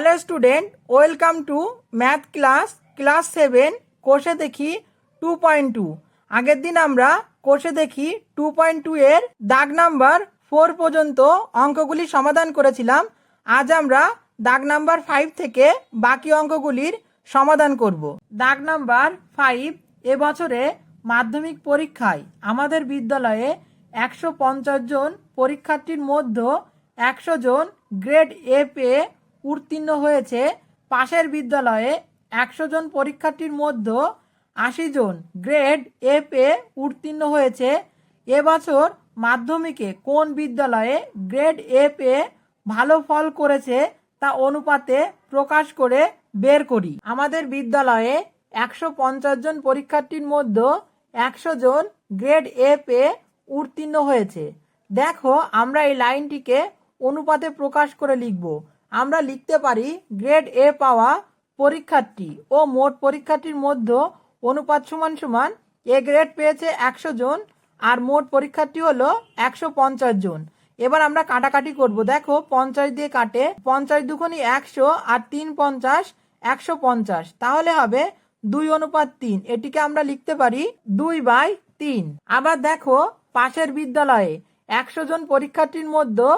Hello student welcome to math class class seven কোষে দেখি two point two আগের দিন আমরা কোষে দেখি টু পয়েন্ট টু এর দাগ নাম্বার ফোর পর্যন্ত অঙ্কগুলি সমাধান করেছিলাম। আজ আমরা দাগ নাম্বার ফাইভ থেকে বাকি অঙ্কগুলির সমাধান করব। দাগ নাম্বার ফাইভ এবছরে মাধ্যমিক পরীক্ষায় আমাদের বিদ্যালয়ে একশো পঞ্চাশ জন পরীক্ষার্থীর মধ্যে একশো জন গ্রেড এ পেয়ে উত্তীর্ণ হয়েছে পাশের বিদ্যালয়ে একশো জন পরীক্ষার্থীর মধ্যে আশি জন গ্রেড এ পেয়ে উত্তীর্ণ হয়েছে। এবছর মাধ্যমিকে কোন বিদ্যালয়ে গ্রেড এ পেয়ে ভালো ফল করেছে তা অনুপাতে প্রকাশ করে বের করি। আমাদের বিদ্যালয়ে একশো পঞ্চাশ জন পরীক্ষার্থীর মধ্যে একশো জন গ্রেড এ পেয়ে উত্তীর্ণ হয়েছে। দেখো আমরা এই লাইনটিকে অনুপাতে প্রকাশ করে লিখব। আমরা লিখতে পারি গ্রেড এ পাওয়া পরীক্ষার্থী ও মোট পরীক্ষার্থীর মধ্যে অনুপাত সমান সমান এ গ্রেড পেয়েছে একশো জন আর মোট পরীক্ষার্থী হলো একশো পঞ্চাশ জন। এবার আমরা কাটাকাটি করব। দেখো, পঞ্চাশ দিয়ে কাটে, পঞ্চাশ দুখনি একশো আর তিন পঞ্চাশ একশো পঞ্চাশ। তাহলে হবে দুই অনুপাত তিন। এটিকে আমরা লিখতে পারি দুই বাই তিন। আবার দেখো, পাশের বিদ্যালয়ে একশো জন পরীক্ষার্থীর মধ্যে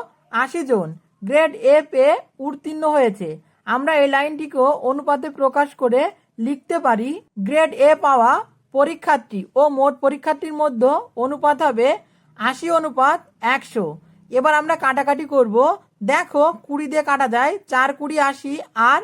আশি জন গ্রেড এ পেয়ে উত্তীর্ণ হয়েছে। আমরা এই লাইনটিকেও অনুপাতে প্রকাশ করে লিখতে পারি, গ্রেড এ পাওয়া পরীক্ষার্থী ও মোট পরীক্ষার্থীর মধ্যে অনুপাত হবে আশি অনুপাত একশো। এবার আমরা কাটাকাটি করব। দেখো, কুড়ি দিয়ে কাটা যায়, চার কুড়ি আশি আর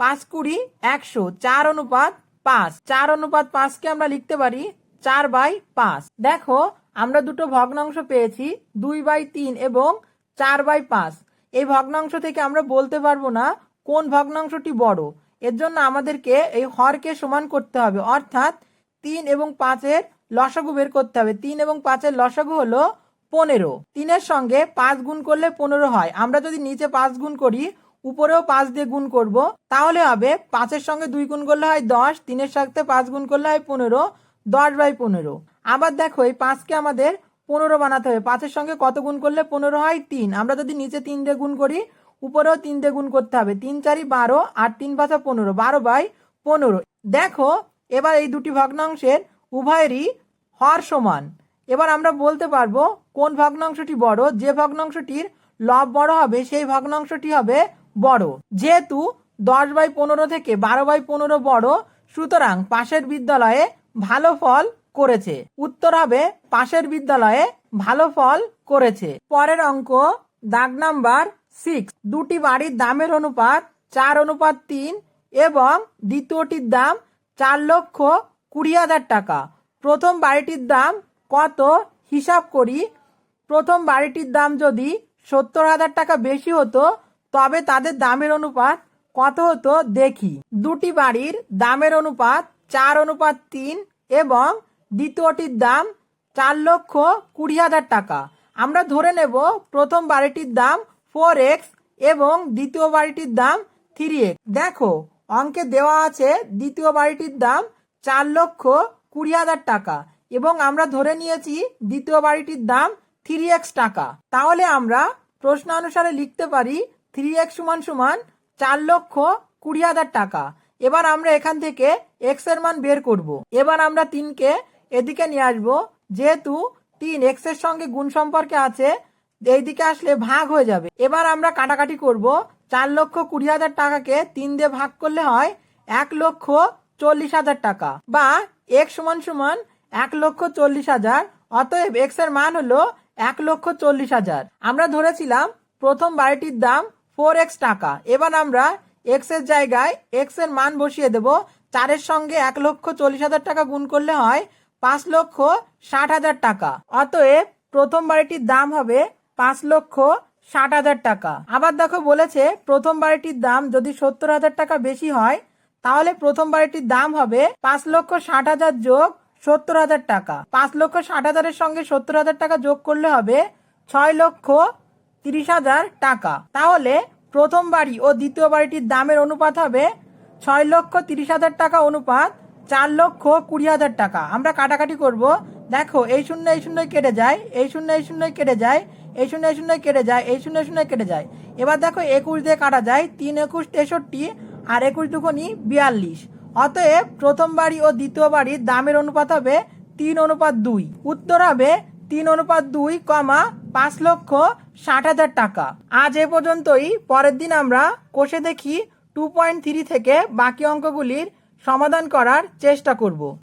পাঁচ কুড়ি একশো। চার অনুপাত পাঁচ। চার অনুপাত পাঁচকে আমরা লিখতে পারি চার বাই পাঁচ। দেখো, আমরা দুটো ভগ্নাংশ পেয়েছি, দুই বাই তিন এবং চার বাই পাঁচ। এই ভগ্নাংশ থেকে আমরা বলতে পারব না কোন ভগ্নাংশটি বড়। এর জন্য আমাদেরকে এই হরকে সমান করতে হবে। অর্থাৎ তিন এবং পাঁচের লসাগু বের করতে হবে। তিন এবং পাঁচের লসাগু হলো পনেরো। তিনের সঙ্গে পাঁচ গুণ করলে পনেরো হয়। আমরা যদি নিচে পাঁচ গুণ করি, উপরেও পাঁচ দিয়ে গুণ করব, তাহলে হবে পাঁচের সঙ্গে দুই গুণ করলে হয় দশ, তিনের সাথে পাঁচ গুণ করলে হয় পনেরো, দশ বাই পনেরো। আবার দেখো এই পাঁচকে আমাদের পনেরো বানাতে হবে। পাঁচের সঙ্গে কত গুণ করলে পনেরো হয়? তিন। আমরা যদি নিচে তিন দিয়ে গুণ করি, উপরেও তিন দিয়ে গুণ করতে হবে। তিন চারি বারো আর তিন পাঁচা পনেরো। বারো বাই পনেরো। দেখো, এবার এই দুটি ভগ্নাংশের উভয়েরই হর সমান। এবার আমরা বলতে পারব, কোন ভগ্নাংশটি বড়? যে ভগ্নাংশটির লব বড় হবে, সেই ভগ্নাংশটি হবে বড়। যেহেতু দশ বাই পনেরো থেকে বারো বাই পনেরো বড়, সুতরাং পাশের বিদ্যালয়ে ভালো ফল করেছে। উত্তর হবে পাশের বিদ্যালয়ে ভালো ফল করেছে। পরের অঙ্ক, দাগ নাম্বার সিক্স দুটি বাড়ির দামের অনুপাত চার, অনুপাত তিন এবং দ্বিতীয়টির দাম চার লক্ষ কুড়ি হাজার টাকা। প্রথম বাড়িটির দাম কত হিসাব করি। প্রথম বাড়িটির দাম যদি সত্তর হাজার টাকা বেশি হতো, তবে তাদের দামের অনুপাত কত হতো দেখি। দুটি বাড়ির দামের অনুপাত চার, অনুপাত তিন এবং দ্বিতীয়টির দাম চার লক্ষ কুড়ি হাজার টাকা। আমরা ধরে নেব প্রথম বাড়িটির দাম ফোর এক্স এবং দ্বিতীয় বাড়িটির দাম থ্রি এক্স দেখো, অঙ্কে দেওয়া আছে দ্বিতীয় বাড়িটির দাম চার লক্ষ কুড়ি হাজার টাকা এবং আমরা ধরে নিয়েছি দ্বিতীয় বাড়িটির দাম থ্রি এক্স টাকা। তাহলে আমরা প্রশ্ন অনুসারে লিখতে পারি থ্রি এক্স সমান সমান চার লক্ষ কুড়ি হাজার টাকা। এবার আমরা এখান থেকে এক্সের মান বের করব। এবার আমরা তিনকে এদিকে নিয়ে আসব। যেহেতু তিন এক্সের সঙ্গে গুণ সম্পর্কে আছে, এইদিকে আসলে ভাগ হয়ে যাবে। এবার আমরা কাটাকাটি করব। চার লক্ষ কুড়ি হাজার টাকাকে তিন দিয়ে ভাগ করলে হয় এক লক্ষ চল্লিশ হাজার টাকা বা এক্স সমান সমান এক লক্ষ চল্লিশ হাজার, অতএব এক্সের মান হলো এক লক্ষ চল্লিশ হাজার। আমরা ধরেছিলাম প্রথম বাড়িটির দাম ফোর এক্স টাকা। এবার আমরা এক্সের জায়গায় এক্সের মান বসিয়ে দেব। চারের সঙ্গে এক লক্ষ চল্লিশ হাজার টাকা গুণ করলে হয় পাঁচ লক্ষ ষাট হাজার টাকা। অতএব প্রথম বাড়িটির দাম হবে পাঁচ লক্ষ ষাট হাজার টাকা। আবার দেখো বলেছে, প্রথম বাড়িটির দাম যদি সত্তর হাজার টাকা বেশি হয়, তাহলে প্রথম বাড়িটির দাম হবে পাঁচ লক্ষ ষাট হাজার যোগ সত্তর হাজার টাকা। পাঁচ লক্ষ ষাট হাজারের সঙ্গে সত্তর হাজার টাকা যোগ করলে হবে ছয় লক্ষ তিরিশ হাজার টাকা। তাহলে প্রথম বাড়ি ও দ্বিতীয় বাড়িটির দামের অনুপাত হবে ছয় লক্ষ তিরিশ হাজার টাকা অনুপাত চার লক্ষ কুড়ি হাজার টাকা। আমরা কাটাকাটি করব। দেখো, এই শূন্য এই শূন্য কেটে যায়, এই শূন্য এই শূন্য কেটে যায়, এই শূন্য এই শূন্য কেটে যায়, এই শূন্য শূন্য কেটে যায়। এবার দেখো, একুশ দিয়ে কাটা যায়, তিন, একুশ, তেষট্টি আর একুশ দুগুনি বিয়াল্লিশ। অতএব প্রথম বাড়ি ও দ্বিতীয় বাড়ির দামের অনুপাত হবে তিন অনুপাত দুই। উত্তর হবে তিন অনুপাত দুই কমা পাঁচ লক্ষ ষাট হাজার টাকা। আজ এ পর্যন্তই। পরের দিন আমরা কোষে দেখি টু পয়েন্ট থ্রি থেকে বাকি অঙ্কগুলির সমাধান করার চেষ্টা করব।